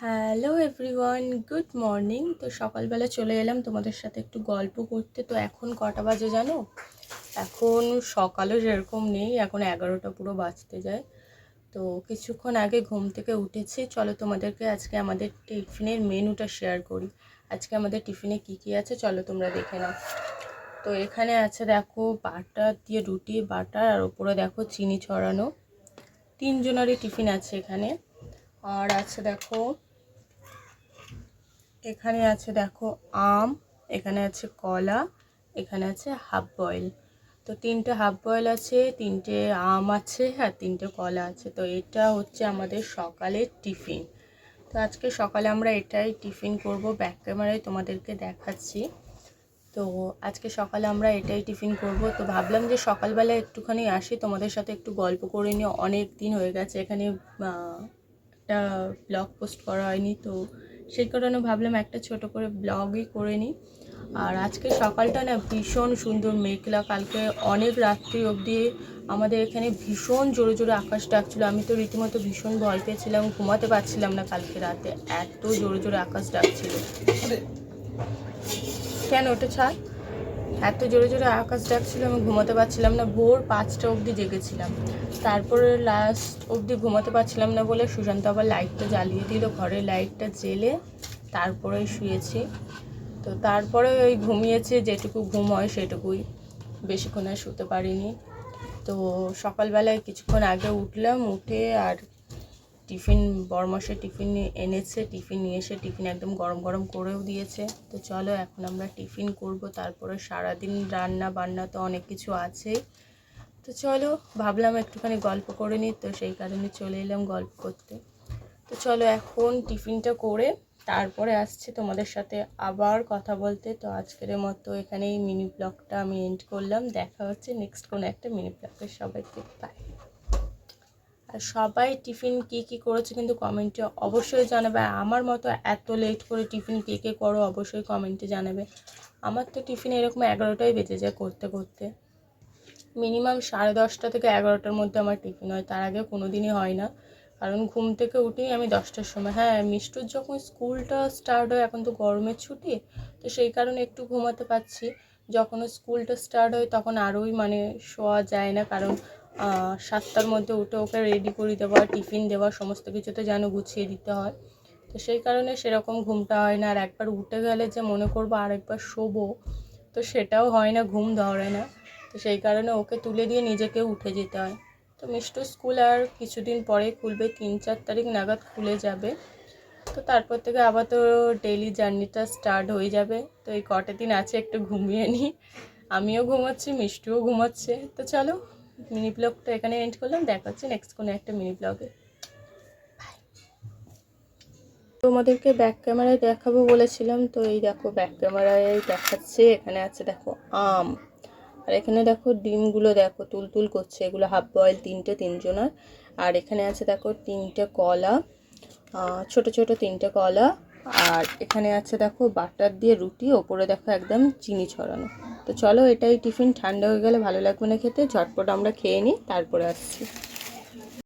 Hello everyone good morning তো সকালবেলা চলে এলাম তোমাদের সাথে একটু গল্প করতে। তো এখন কটা বাজে জানো? এখন সকালও যেরকম নেই। এখন এগারোটা পুরো বাজতে যায়। তো কিছুক্ষণ আগে ঘুম থেকে উঠেছি। চলো তোমাদেরকে আজকে আমাদের টিফিনের মেনুটা শেয়ার করি। আজকে আমাদের টিফিনে কি কি আছে চলো তোমরা দেখে নাও। তো এখানে আছে দেখো বাটার দিয়ে রুটি বাটার আর ওপরে দেখো চিনি ছড়ানো। তিনজনেরই টিফিন আছে এখানে। আর আছে দেখো এখানে আছে দেখো আম, এখানে আছে কলা, এখানে আছে হাফ বয়েল। তো তিনটে হাফ বয়েল আছে, তিনটে আম আছে, আর তিনটে কলা আছে। তো এটা হচ্ছে আমাদের সকালের টিফিন। তো আজকে সকালে আমরা এটাই টিফিন করব ব্যাক ক্যামেরায় তোমাদেরকে দেখাচ্ছি। তো আজকে সকালে আমরা এটাই টিফিন করব। তো ভাবলাম যে সকালবেলা একটুখানি আসি, তোমাদের সাথে একটু গল্প করে নিয়ে। অনেক দিন হয়ে গেছে, এখানে একটা ব্লগ পোস্ট করা হয়নি, তো সেই কারণে ভাবলাম একটা ছোট করে ব্লগই করে নিই। আর আজকে সকালটা না ভীষণ সুন্দর মেঘলা কালকে অনেক রাত্রি অবধি আমাদের এখানে ভীষণ জোরে জোরে আকাশ ডাকছিল। আমি তো রীতিমতো ভীষণ ভয় পেয়েছিলাম ঘুমাতে পারছিলাম না কালকে রাতে। এত জোরে জোরে আকাশ ডাকছিল। কেন ওটা ছাড়? এত জোরে জোরে আকাশ ডাকছিল, আমি ঘুমাতে পারছিলাম না, ভোর পাঁচটা অবধি জেগেছিলাম। তারপরে লাস্ট অবধি ঘুমাতে পারছিলাম না বলে সুশান্ত আবার লাইটটা জ্বালিয়ে দিল, ঘরের লাইটটা জেলে তারপরে শুয়েছি। তো তারপরে ওই ঘুমিয়েছে, যেটুকু ঘুম হয় সেটুকুই। বেশিক্ষণ আর শুতে পারিনি। তো সকালবেলায় কিছুক্ষণ আগে উঠলাম, উঠে আর টিফিন বরমশে টিফিন এনেছে, টিফিন নিয়ে এসে টিফিন একদম গরম গরম করেও দিয়েছে। তো চলো এখন আমরা টিফিন করব, তারপরে সারাদিন রান্না বান্না তো অনেক কিছু আছে তো চলো, ভাবলাম একটুখানি গল্প করে নিই, তো সেই কারণে চলে এলাম গল্প করতে। তো চলো এখন টিফিনটা করে তারপরে আসছে তোমাদের সাথে আবার কথা বলতে। তো আজকের মতো এখানেই মিনি ব্লগটা আমি এন্ড করলাম। দেখা হচ্ছে নেক্সট কোনো একটা মিনি ব্লগের সবাইকে আর সবাই টিফিন কী কী করেছে কিন্তু কমেন্টে অবশ্যই জানাবে। আমার মতো এত লেট করে টিফিন কে কে করো অবশ্যই কমেন্টে জানাবে। আমার তো টিফিন এরকম এগারোটাই বেজে যায় করতে করতে। মিনিমাম সাড়ে দশটা থেকে এগারোটার মধ্যে আমার টিফিন হয়। তার আগে কোনো দিনই হয় না। কারণ ঘুম থেকে উঠেই আমি দশটার সময় হ্যাঁ মিষ্টুর যখন স্কুলটা স্টার্ট হয়, এখন তো গরমের ছুটি, তো সেই কারণে একটু ঘুমাতে পারছি। যখন স্কুলটা স্টার্ট হয়, তখন আরোই মানে শোয়া যায় না। কারণ সাতটার মধ্যে উঠে ওকে রেডি করে দেওয়া টিফিন দেওয়া, সমস্ত কিছু তো যেন গুছিয়ে দিতে হয়। তো সেই কারণে সেরকম ঘুমটা হয় না। আর একবার উঠে গেলে যে মনে করব আরেকবার শোবো, তো সেটাও হয় না, ঘুম ধরে না। তো সেই কারণে ওকে তুলে দিয়ে নিজেকে উঠে যেতে হয়। তো মিষ্টু স্কুল আর কিছুদিন পরে খুলবে, তিন চার তারিখ নাগাদ খুলে যাবে। তো তারপর থেকে আবার তো ডেইলি জার্নিটা স্টার্ট হয়ে যাবে। তো এই কটা দিন আছে, একটু ঘুমিয়ে নিই আমিও ঘুমাচ্ছি, মিষ্টিও ঘুমাচ্ছে। তো চলো মিনি ব্লগটা এখানে এন্ড করলাম দেখা হচ্ছে নেক্সট কোনো একটা মিনি ব্লগে তোমাদেরকে ব্যাক ক্যামেরায় দেখাবো বলেছিলাম, তো এই দেখো ব্যাক ক্যামেরায় দেখাচ্ছে, এখানে আছে দেখো আম। আর এখানে দেখো ডিমগুলো দেখো তুল তুল করছে, এগুলো হাফ বয়েল তিনটে তিনজনের। আর এখানে আছে দেখো তিনটে কলা ছোট ছোট তিনটে কলা। আর এখানে আছে দেখো বাটার দিয়ে রুটি, ওপরে দেখো একদম চিনি ছড়ানো। তো চলো এটাই টিফিন, ঠান্ডা হয়ে গেলে ভালো লাগবে না খেতে, ঝটপট আমরা খেয়ে নিই, তারপরে আসছি।